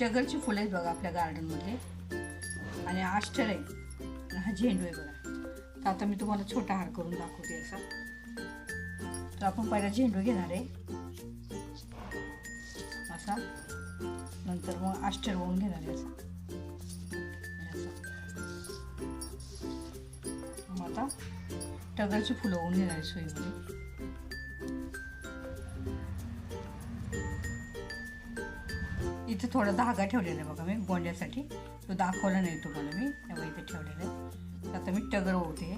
टगरची फुलं आहेत बघा आपल्या गार्डनमध्ये आणि आष्टर आहे. हा झेंडू आहे बघा. तर आता मी तुम्हाला छोटा हार करून दाखवते असा. तर आपण पहिला झेंडू घेणार आहे. असा. नंतर मग आष्टर होऊन घेणार आहे असा. असा. मग आता टगरची फुलं होऊन घेणार आहे सोयीमध्ये. इथे थोडा धागा ठेवलेला आहे बघा मी गोंड्यासाठी तो दाखवला नाही तुम्हाला मी. तेव्हा इथे ठेवलेला आहे. आता मी टगर ओवते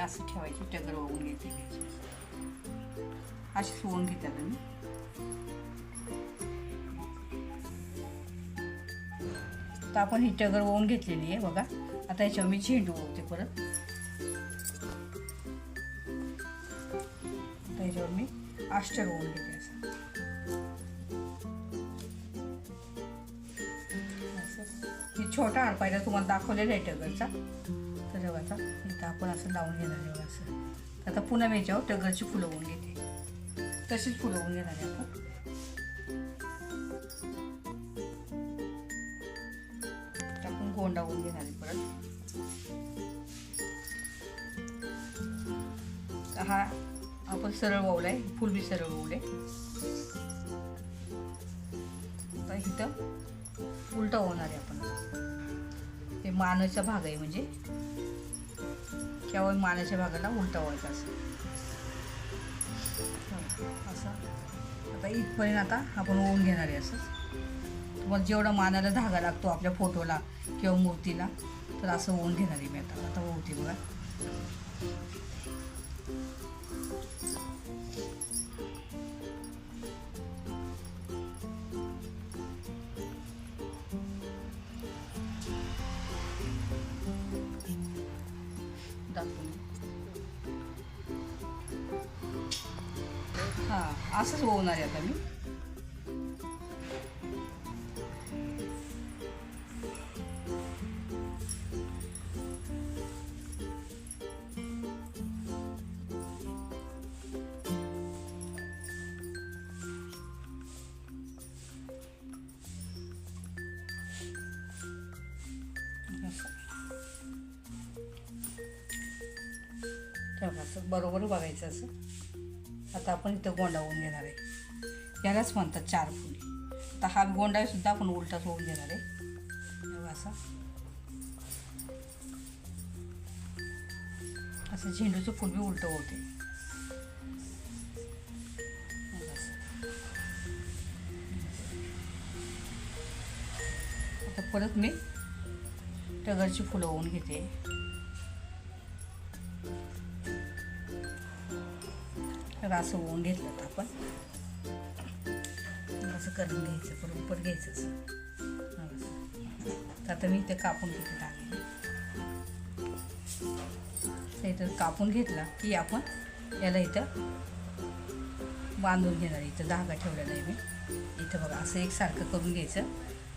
असं ठेवायची टगर ओवून घेते अशी अशीच घेतात मी. तर आपण ही टगर ओवून घेतलेली आहे बघा. आता याच्यावर मी झेंडू ओवते परत. आता याच्यावर मी आश्चर्य ओवून घेते असं. मी छोटा हार तुम्हाला दाखवलेला आहे टगरचा. तर जेव्हा इथं आपण असं लावून घेणार आहे असं. आता पुन्हा मी याच्यावर टगरची फुलं होऊन घेते. तशीच फुलं होऊन घेणार आहे आपण. कोंडावून घेणार आहे परत. हा आपण सरळ वावलाय फुल बी सरळ वावले आता इथं उलटा होणार आहे आपण. ते मानाचा भाग आहे म्हणजे. त्यावर मानाच्या भागाला उलटा व्हायचा असं. असं. आता इथपर्यंत आता आपण ओवून घेणार आहे असंच तुम्हाला जेवढा मानाला धागा लागतो आपल्या फोटोला किंवा मूर्तीला तर असं होऊन घेणार आहे मी आता आता ओवते बघा हां असंच होणार आहे आता मी. तेव्हा असं बरोबर बघायचं असं. आता आपण इथं गोंडावून येणार घेणार आहे. यालाच म्हणतात चार फुले. आता हा गोंडा सुद्धा आपण उलटाच होऊन देणार आहे. तेव्हा असा. असं झेंडूचं फुल बी उलटं होते. आता परत मी टगरची फुलं होऊन घेते. तर असं होऊन घेतलं तर आपण असं करून घ्यायचं बरोबर घ्यायचं तर आता मी इथे कापून घेते टाकले इथं कापून घेतला की आपण याला इथं बांधून घेणार. इथं धागा ठेवलेला आहे मी. इथं बघा असं एकसारखं करून घ्यायचं.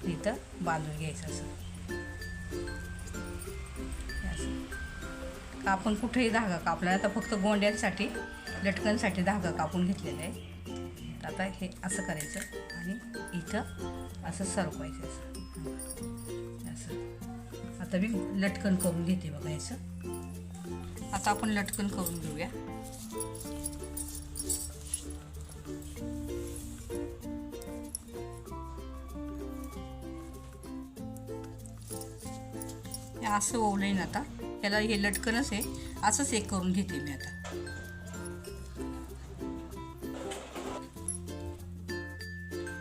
इथं बांधून घ्यायचं असं. असं आपण कुठेही धागा कापला आता फक्त गोंड्यांसाठी लटकनसाठी धागा कापून घेतलेला आहे. तर आता हे असं करायचं आणि इथं असं सरकवायचं असं. असं. आता मी लटकन करून घेते बघा याचं. आता आपण लटकन करून घेऊया. असं ओवलं ना आता. त्याला हे लटकनच आहे असंच एक करून घेते मी आता.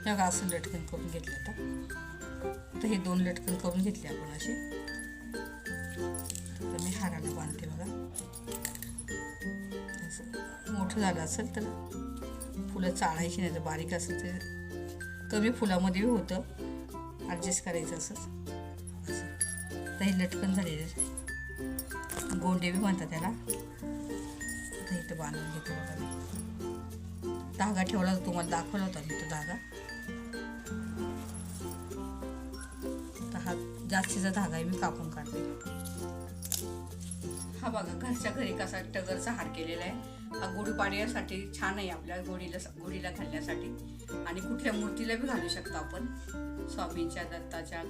बघा असं लटकन करून घेतलं आता. तर हे दोन लटकन करून घेतले आपण असे. तर मी हाराला बांधते बघा. असं मोठं झालं असेल तर फुलं चाळायची नाही तर बारीक असेल तर कमी फुलामध्ये होतं. ॲडजस्ट करायचं असंच. असं. तर हे लटकन झालेले गोंडे बी म्हणतात त्याला. आता इथं बांधून घेतो बघा मी. धागा ठेवला होता तुम्हाला दाखवला होता मी तो धागा. आता हा जास्तीचा धागा मी कापून काढते. हा बघा घरच्या घरी कसा टगरचा हार केलेला आहे. हा गुढीपाडव्यासाठी छान आहे आपल्या गोडीला गोडीला घालण्यासाठी. आणि कुठल्या मूर्तीला बी घालू शकतो आपण. स्वामींच्या दत्ताच्या